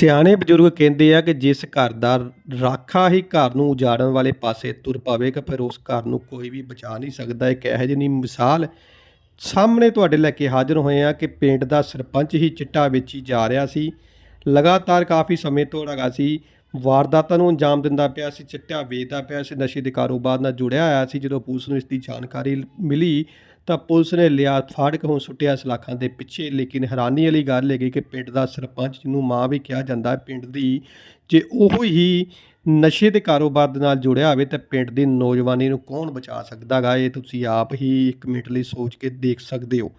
ਸਿਆਣੇ ਬਜ਼ੁਰਗ ਕਹਿੰਦੇ ਆ ਕਿ ਜਿਸ ਘਰ ਦਾ ਰਾਖਾ ਹੀ ਘਰ ਨੂੰ ਉਜਾੜਨ ਵਾਲੇ ਪਾਸੇ ਤੁਰ ਪਵੇਗਾ, ਫਿਰ ਉਸ ਘਰ ਨੂੰ ਕੋਈ ਵੀ ਬਚਾ ਨਹੀਂ ਸਕਦਾ। ਇੱਕ ਇਹੋ ਜਿਹੀ ਮਿਸਾਲ ਸਾਹਮਣੇ ਤੁਹਾਡੇ ਲੈ ਕੇ ਹਾਜ਼ਰ ਹੋਏ ਆ ਕਿ ਪਿੰਡ ਦਾ ਸਰਪੰਚ ਹੀ ਚਿੱਟਾ ਵੇਚੀ ਜਾ ਰਿਹਾ ਸੀ। ਲਗਾਤਾਰ ਕਾਫੀ ਸਮੇਂ ਤੋਂ ਲਗਾ ਸੀ। ਵਾਰਦਾਤਾਂ ਨੂੰ ਅੰਜਾਮ ਦਿੰਦਾ ਪਿਆ ਸੀ, ਚਿੱਟਾ ਵੇਚਦਾ ਪਿਆ ਸੀ, ਨਸ਼ੇ ਦੇ ਕਾਰੋਬਾਰ ਨਾਲ ਜੁੜਿਆ ਹੋਇਆ ਸੀ। ਜਦੋਂ ਪੁਲਿਸ ਨੂੰ ਇਸ ਦੀ ਜਾਣਕਾਰੀ ਮਿਲੀ, ਤਾਂ ਪੁਲਿਸ ਨੇ ਲਿਆ ਫਾੜ ਕੇ ਹੁਣ ਸੁੱਟਿਆ ਸਲਾਖਾਂ ਦੇ ਪਿੱਛੇ। ਲੇਕਿਨ ਹੈਰਾਨੀ ਵਾਲੀ ਗੱਲ ਹੈਗੀ ਕਿ ਪਿੰਡ ਦਾ ਸਰਪੰਚ, ਜਿਹਨੂੰ ਮਾਂ ਵੀ ਕਿਹਾ ਜਾਂਦਾ ਹੈ, ਪਿੰਡ ਦੀ ਜੇ ਉਹ ਹੀ ਨਸ਼ੇ ਦੇ ਕਾਰੋਬਾਰ ਦੇ ਨਾਲ ਜੁੜਿਆ ਹੋਵੇ, ਤਾਂ ਪਿੰਡ ਦੀ ਨੌਜਵਾਨੀ ਨੂੰ ਕੌਣ ਬਚਾ ਸਕਦਾ ਗਾ ਇਹ ਤੁਸੀਂ ਆਪ ਹੀ ਇੱਕ ਮਿੰਟ ਲਈ ਸੋਚ ਕੇ ਦੇਖ ਸਕਦੇ ਹੋ।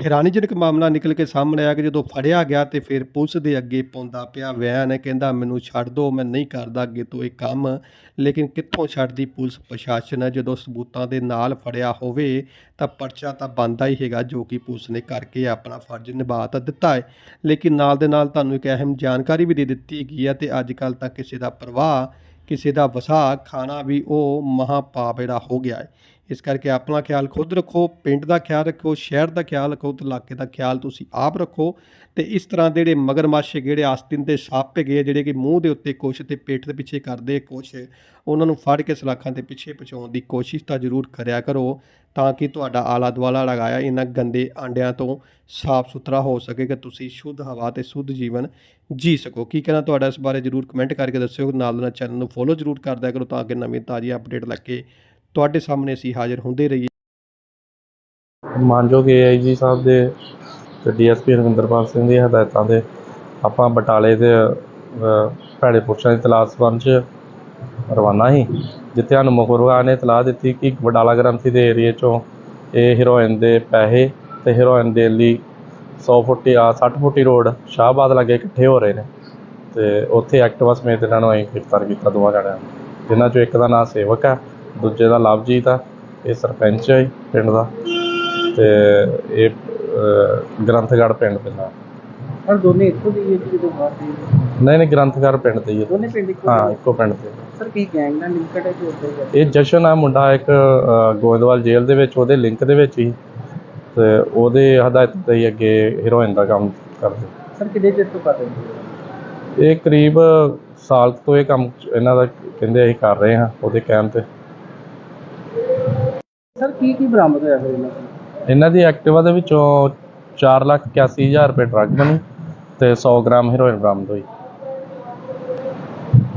ਹੈਰਾਨੀਜਨਕ ਮਾਮਲਾ ਨਿਕਲ ਕੇ ਸਾਹਮਣੇ ਆਇਆ ਕਿ ਜਦੋਂ ਫੜਿਆ ਗਿਆ ਤੇ ਫਿਰ ਪੁਲਿਸ ਦੇ ਅੱਗੇ ਪਾਉਂਦਾ ਪਿਆ ਵੈਨ ਕਹਿੰਦਾ, ਮੈਨੂੰ ਛੱਡ ਦਿਓ ਮੈਂ ਨਹੀਂ ਕਰਦਾ ਅੱਗੇ ਤੋਂ ਇਹ ਕੰਮ। ਲੇਕਿਨ ਕਿੱਥੋਂ ਛੱਡਦੀ ਪੁਲਿਸ ਪ੍ਰਸ਼ਾਸਨ? ਜਦੋਂ ਸਬੂਤਾਂ ਦੇ ਨਾਲ ਫੜਿਆ ਹੋਵੇ ਤਾਂ ਪਰਚਾ ਤਾਂ ਬਣਦਾ ਹੀ ਹੈਗਾ, ਜੋ ਕਿ ਪੁਲਿਸ ਨੇ ਕਰਕੇ ਆਪਣਾ ਫਰਜ਼ ਨਿਭਾ ਤਾਂ ਦਿੱਤਾ ਹੈ। ਲੇਕਿਨ ਨਾਲ ਦੇ ਨਾਲ ਤੁਹਾਨੂੰ ਇੱਕ ਅਹਿਮ ਜਾਣਕਾਰੀ ਵੀ ਦੇ ਦਿੱਤੀ ਗਈ ਹੈ ਤੇ ਅੱਜ ਕੱਲ ਤਾਂ ਕਿਸੇ ਦਾ ਪ੍ਰਵਾਹ, ਕਿਸੇ ਦਾ ਵਸਾ ਖਾਣਾ ਵੀ ਉਹ ਮਹਾ ਪਾਪ ਜਿਹੜਾ ਹੋ ਗਿਆ ਹੈ। ਇਸ ਕਰਕੇ ਆਪਣਾ ਖਿਆਲ ਖੁਦ ਰੱਖੋ, ਪਿੰਡ ਦਾ ਖਿਆਲ ਰੱਖੋ, ਸ਼ਹਿਰ ਦਾ ਖਿਆਲ ਰੱਖੋ ਤੇ ਇਲਾਕੇ ਦਾ ਖਿਆਲ ਤੁਸੀਂ ਆਪ ਰੱਖੋ ਤੇ ਇਸ ਤਰ੍ਹਾਂ ਦੇ ਜਿਹੜੇ ਮਗਰਮੱਛ ਜਿਹੜੇ ਆਸਤਿਨ ਦੇ ਸੱਪ ਗਏ ਜਿਹੜੇ ਕਿ ਮੂੰਹ ਦੇ ਉੱਤੇ ਕੁਛ ਤੇ ਪੇਟ ਦੇ ਪਿੱਛੇ ਕਰਦੇ ਕੁਛ, ਉਹਨਾਂ ਨੂੰ ਫੜ ਕੇ ਸਲਾਖਾਂ ਦੇ ਪਿੱਛੇ ਪਹੁੰਚਾਉਣ ਦੀ ਕੋਸ਼ਿਸ਼ ਤਾਂ ਜ਼ਰੂਰ ਕਰਿਆ ਕਰੋ ਤਾਂ ਕਿ ਤੁਹਾਡਾ ਆਲਾ ਦੁਆਲਾ ਲਗਾਇਆ ਇਹਨਾਂ ਗੰਦੇ ਆਂਡਿਆਂ ਤੋਂ ਸਾਫ਼ ਸੁਥਰਾ ਹੋ ਸਕੇ ਕਿ ਤੁਸੀਂ ਸ਼ੁੱਧ ਹਵਾ ਤੇ ਸ਼ੁੱਧ ਜੀਵਨ ਜੀ ਸਕੋ। ਕੀ ਕਹਿਣਾ ਤੁਹਾਡਾ ਇਸ ਬਾਰੇ ਜ਼ਰੂਰ ਕਮੈਂਟ ਕਰਕੇ ਦੱਸਿਓ ਨਾਲ ਨਾਲ ਚੈਨਲ ਨੂੰ ਫੋਲੋ ਜ਼ਰੂਰ ਕਰਦਿਆ ਕਰੋ ਤਾਂ ਅੱਗੇ ਨਵੀਂ ਤਾਜ਼ੀ ਅਪਡੇਟ ਲੈ ਕੇ ਤੁਹਾਡੇ ਸਾਹਮਣੇ ਅਸੀਂ ਹਾਜ਼ਰ ਹੁੰਦੇ ਰਹੀਏ। ਮਾਨਯੋਗ ਏਆਈਜੀ ਸਾਹਿਬ ਦੇ ਤੇ ਡੀਐਸਪੀ ਰਵਿੰਦਰਪਾਲ ਸਿੰਘ ਦੀ ਹਦਾਇਤਾਂ ਦੇ ਆਪਾਂ ਬਟਾਲੇ ਦੇ ਭੈੜੇ ਪੁਰਸ਼ਾਂ ਦੀ ਤਲਾਸ਼ ਸੰਬੰਧ 'ਚ ਰਵਾਨਾ ਸੀ, ਜਿੱਥੇ ਸਾਨੂੰ ਮੁਖਬਰਾਂ ਨੇ ਇਤਲਾਹ ਦਿੱਤੀ ਕਿ ਬਟਾਲਾ ਗ੍ਰੰਥੀ ਦੇ ਏਰੀਏ 'ਚੋਂ ਇਹ ਹੀਰੋਇਨ ਦੇ ਪੈਸੇ ਤੇ ਹੀਰੋਇਨ ਦੇ ਲਈ 100 ਫੁੱਟੀ, ਆ 60 ਫੁੱਟੀ ਰੋਡ ਸ਼ਾਹਬਾਦ ਲਾਗੇ ਇਕੱਠੇ ਹੋ ਰਹੇ ਨੇ ਤੇ ਉੱਥੇ ਐਕਟਿਵਾ ਸਮੇਤ ਇਹਨਾਂ ਨੂੰ ਅਸੀਂ ਗ੍ਰਿਫਤਾਰ ਕੀਤਾ ਦੋਵਾਂ ਜਣਿਆਂ ਨੂੰ, ਜਿਨ੍ਹਾਂ 'ਚੋਂ ਇੱਕ ਦਾ ਨਾਮ ਸੇਵਕ ਹੈ ਦੂਜੇ ਦਾ ਲਵਜੀਤ ਆ ਇਹ ਸਰਪੰਚ ਹੈ ਪਿੰਡ ਦਾ। ਤੇ ਇਹ ਅਹ, ਗ੍ਰੰਥਗੜ੍ਹ ਪਿੰਡ ਪੈਂਦਾ ਪਰ ਦੋਨੇ ਇੱਕੋ ਦੇ ਹੀ ਜਦੋਂ ਮਾਰਦੇ ਨੇ। ਨਹੀਂ ਨਹੀਂ ਗ੍ਰੰਥਗੜ੍ਹ ਪਿੰਡ ਤੇ ਹੀ ਦੋਨੇ ਪਿੰਡ ਇੱਕੋ ਹਾਂ ਦੇ? ਇੱਕੋ ਪਿੰਡ ਤੇ ਸਰ ਕੀ ਗੈਂਗ ਨਾਲ ਲਿੰਕਡ ਹੈ ਕਿ? ਹੈ ਇਹ ਜਸ਼ਨ ਆ ਮੁੰਡਾ ਇੱਕ ਗੋਇੰਦਵਾਲ ਜੇਲ੍ਹ ਦੇ ਵਿੱਚ ਉਹਦੇ ਲਿੰਕ ਦੇ ਵਿੱਚ ਹੀ। ਤੇ ਉਹਦੇ ਹਦਾਇਤ ਤੇ ਹੀ ਅੱਗੇ ਹੀਰੋਇਨ ਦਾ ਕੰਮ ਕਰਦੇ। ਸਰ ਕਿੰਨੇ ਚਿਰ ਤੋਂ ਕਰ ਰਹੇ ਹੋ ਇਹ ਕਰੀਬ ਸਾਲ ਤੋਂ ਇਹ ਕੰਮ ਇਹਨਾਂ ਦਾ ਕਹਿੰਦੇ ਅਸੀਂ ਕਰ ਰਹੇ ਹਾਂ ਉਹਦੇ ਕਹਿਣ ਤੇ। ਸਰ, ਕੀ ਕੀ ਬਰਾਮਦ ਹੋਇਆ ਫਿਰ ਇਹਨਾਂ ਤੋਂ ਇਹਨਾਂ ਦੀ ਐਕਟਿਵਾ ਦੇ ਵਿੱਚੋਂ 481000 ਰੁਪਏ ਡਰੱਗ ਬਣੀ ਤੇ 100 ਗ੍ਰਾਮ ਹੀਰੋਇਨ ਬਰਾਮਦ ਹੋਈ।